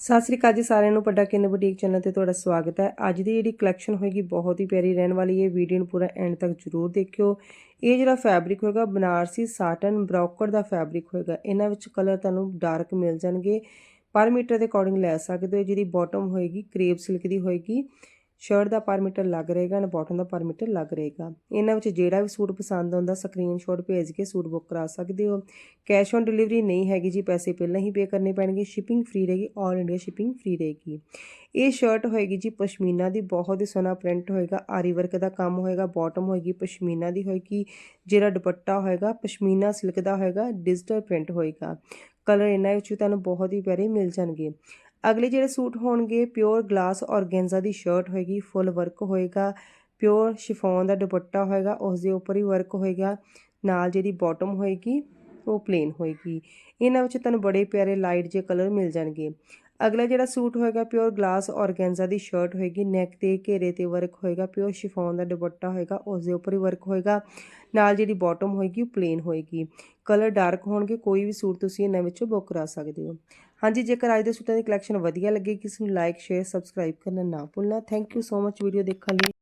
ਸਤਿ ਸ੍ਰੀ ਅਕਾਲ ਜੀ ਸਾਰਿਆਂ ਨੂੰ ਪੱਡਾ ਕਿੰਨ ਬੁਟੀਕ ਚੈਨਲ ਤੇ ਤੁਹਾਡਾ ਸਵਾਗਤ ਹੈ। ਅੱਜ ਦੀ ਜਿਹੜੀ ਕਲੈਕਸ਼ਨ ਹੋਏਗੀ, ਬਹੁਤ ਹੀ ਪਿਆਰੀ ਰਹਿਣ ਵਾਲੀ ਹੈ। ਵੀਡੀਓ ਨੂੰ ਪੂਰਾ ਐਂਡ ਤੱਕ ਜਰੂਰ ਦੇਖਿਓ। ਇਹ ਜਿਹੜਾ ਫੈਬਰਿਕ ਹੋਏਗਾ, ਬਨਾਰਸੀ ਸਾਟਨ ਬ੍ਰੋਕਰ ਦਾ ਫੈਬਰਿਕ ਹੋਏਗਾ। ਇਹਨਾਂ ਵਿੱਚ ਕਲਰ ਤੁਹਾਨੂੰ ਡਾਰਕ ਮਿਲ ਜਾਣਗੇ। ਪਰ ਮੀਟਰ ਦੇ ਅਕੋਰਡਿੰਗ ਲੈ ਸਕਦੇ ਹੋ। ਜਿਹਦੀ ਬਾਟਮ ਹੋਏਗੀ ਕ੍ਰੇਪ ਸਿਲਕ ਦੀ ਹੋਏਗੀ। ਸ਼ਰਟ ਦਾ ਪਰ ਮੀਟਰ ਲੱਗ ਰਹੇਗਾ ਐਂਡ ਬਾਟਮ ਦਾ ਪਰ ਮੀਟਰ ਲੱਗ ਰਹੇਗਾ। ਇਹਨਾਂ ਵਿੱਚ ਜਿਹੜਾ ਵੀ ਸੂਟ ਪਸੰਦ ਆਉਂਦਾ ਸਕਰੀਨਸ਼ਾਟ ਭੇਜ ਕੇ ਸੂਟ ਬੁੱਕ ਕਰਾ ਸਕਦੇ ਹੋ। ਕੈਸ਼ ਔਨ ਡਿਲੀਵਰੀ ਨਹੀਂ ਹੈਗੀ ਜੀ, ਪੈਸੇ ਪਹਿਲਾਂ ਹੀ ਪੇ ਕਰਨੇ ਪੈਣਗੇ ਸ਼ਿਪਿੰਗ ਫ੍ਰੀ ਰਹੇਗੀ ਆਲ ਇੰਡੀਆ ਸ਼ਿਪਿੰਗ ਫ੍ਰੀ ਰਹੇਗੀ। ਇਹ ਸ਼ਰਟ ਹੋਏਗੀ ਜੀ ਪਸ਼ਮੀਨਾ ਦੀ, ਬਹੁਤ ਹੀ ਸੋਹਣਾ ਪ੍ਰਿੰਟ ਹੋਏਗਾ, ਆਰੀ ਵਰਕ ਦਾ ਕੰਮ ਹੋਏਗਾ ਬਾਟਮ ਹੋਏਗੀ, ਪਸ਼ਮੀਨਾ ਦੀ ਹੋਏਗੀ, ਜਿਹੜਾ ਦੁਪੱਟਾ ਹੋਏਗਾ, ਪਸ਼ਮੀਨਾ ਸਿਲਕ ਦਾ ਹੋਏਗਾ ਡਿਜੀਟਲ ਪ੍ਰਿੰਟ ਹੋਏਗਾ। ਕਲਰ ਇਹਨਾਂ ਵਿੱਚ ਤੁਹਾਨੂੰ ਬਹੁਤ ਹੀ ਪਿਆਰੇ ਮਿਲ ਜਾਣਗੇ। ਅਗਲੇ ਜਿਹੜੇ ਸੂਟ ਹੋਣਗੇ ਪਿਓਰ ਗਲਾਸ ਔਰਗੈਂਜ਼ਾ ਦੀ ਸ਼ਰਟ ਹੋਏਗੀ ਫੁੱਲ ਵਰਕ ਹੋਏਗਾ ਪਿਓਰ ਸ਼ਿਫੋਨ ਦਾ ਦੁਪੱਟਾ ਹੋਏਗਾ ਉਸ ਦੇ ਉੱਪਰ ਹੀ ਵਰਕ ਹੋਏਗਾ, ਨਾਲ ਜਿਹੜੀ ਬਾਟਮ ਹੋਏਗੀ, ਉਹ ਪਲੇਨ ਹੋਏਗੀ। ਇਹਨਾਂ ਵਿੱਚ ਤੁਹਾਨੂੰ ਬੜੇ ਪਿਆਰੇ ਲਾਈਟ ਜਿਹੇ ਕਲਰ ਮਿਲ ਜਾਣਗੇ। ਅਗਲਾ ਜਿਹੜਾ ਸੂਟ ਹੋਏਗਾ ਪਿਓਰ ਗਲਾਸ ਔਰਗੈਂਜ਼ਾ ਦੀ ਸ਼ਰਟ ਹੋਏਗੀ ਨੈਕ ਤੇ, ਘੇਰੇ ਤੇ ਵਰਕ ਹੋਏਗਾ ਪਿਓਰ ਸ਼ਿਫੋਨ ਦਾ ਦੁਪੱਟਾ ਹੋਏਗਾ ਉਸ ਦੇ ਉੱਪਰ ਹੀ ਵਰਕ ਹੋਏਗਾ। ਨਾਲ ਜਿਹੜੀ ਬਾਟਮ ਹੋਏਗੀ, ਉਹ ਪਲੇਨ ਹੋਏਗੀ। ਕਲਰ ਡਾਰਕ ਹੋਣਗੇ, ਕੋਈ ਵੀ ਸੂਟ ਤੁਸੀਂ ਇਹਨਾਂ ਵਿੱਚੋਂ ਬੁੱਕ ਕਰਾ ਸਕਦੇ ਹੋ। ਹਾਂਜੀ, ਜੇਕਰ ਅੱਜ ਦੇ ਸੂਟਾਂ ਦੀ ਕਲੈਕਸ਼ਨ ਵਧੀਆ ਲੱਗੇ ਕਿਸੇ ਨੂੰ ਲਾਈਕ ਸ਼ੇਅਰ ਸਬਸਕ੍ਰਾਈਬ ਕਰਨਾ ਨਾ ਭੁੱਲਣਾ। Thank you so much video ਦੇਖਣ ਲਈ।